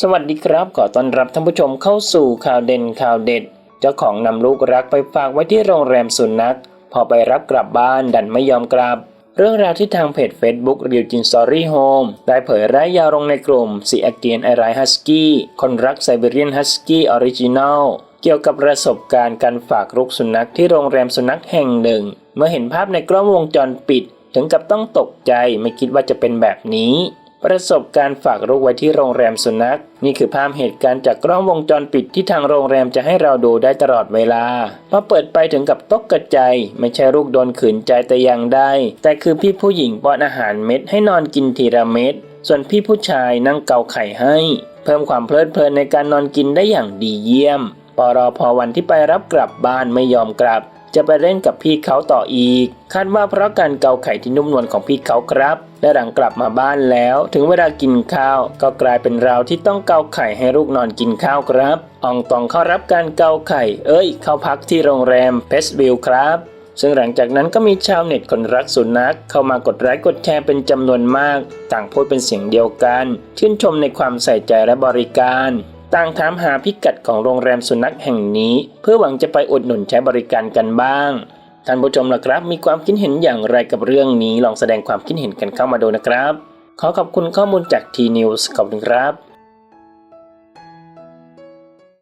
สวัสดีครับขอต้อนรับท่านผู้ชมเข้าสู่ข่าวเด่นข่าวเด็ด เจ้าของนำลูกรักไปฝากไว้ที่โรงแรมสุนัข พอไปรับกลับบ้านดันไม่ยอมกลับ เรื่องราวที่ทางเพจ Facebook รีวจินสตอรี่โฮมได้เผยรายยาวลงในกลุ่มสีอเกียนไอไรฮัสกี้คนรักไซบีเรียนฮัสกี้ออริจินัลเกี่ยวกับประสบการณ์การฝากลูกสุนัขที่โรงแรมสุนัขแห่งหนึ่ง เมื่อเห็นภาพในกล้องวงจรปิด ถึงกับต้องตกใจไม่คิดว่าจะเป็นแบบนี้ ประสบการณ์ฝากลูกไว้ที่โรงแรมสุนัข นี่คือภาพเหตุการณ์จากกล้องวงจรปิดที่ทางโรงแรมจะให้เราดูได้ตลอดเวลาพอเปิดไปถึงกับตกกระใจ ไม่ใช่ลูกโดนขืนใจแต่อย่างใดแต่คือพี่ผู้หญิงป้อนอาหารเม็ดให้นอนกินทีละเม็ดส่วนพี่ผู้ชายนั่งเกาไข่ให้ เพิ่มความเพลิดเพลินในการนอนกินได้อย่างดีเยี่ยม ปรอพอวันที่ไปรับกลับบ้านไม่ยอมกลับ จะไปเล่นกับพี่เขาต่ออีก คาดว่าเพราะการเกาไข่ที่นุ่มนวลของพี่เขาครับ และหลังกลับมาบ้านแล้ว ถึงเวลากินข้าว ก็กลายเป็นเราที่ต้องเกาไข่ให้ลูกนอนกินข้าวครับอองตองเข้ารับการเกาไข่ เอ้ย เข้าพักที่โรงแรมเพสวิลครับซึ่งหลังจากนั้นก็มีชาวเน็ตคนรักสุนัขเข้ามากดไลค์กดแชร์เป็นจำนวนมาก ต่างพูดเป็นเสียงเดียวกัน ชื่นชมในความใส่ใจและบริการ ต่างถามหาพิกัดของโรงแรมสุนัขแห่งนี้ เพื่อหวังจะไปอุดหนุนใช้บริการกันบ้าง ท่านผู้ชมล่ะครับ มีความคิดเห็นอย่างไรกับเรื่องนี้ ลองแสดงความคิดเห็นกันเข้ามาดูนะครับ ขอขอบคุณข้อมูลจากทีนิวส์ขอบคุณครับ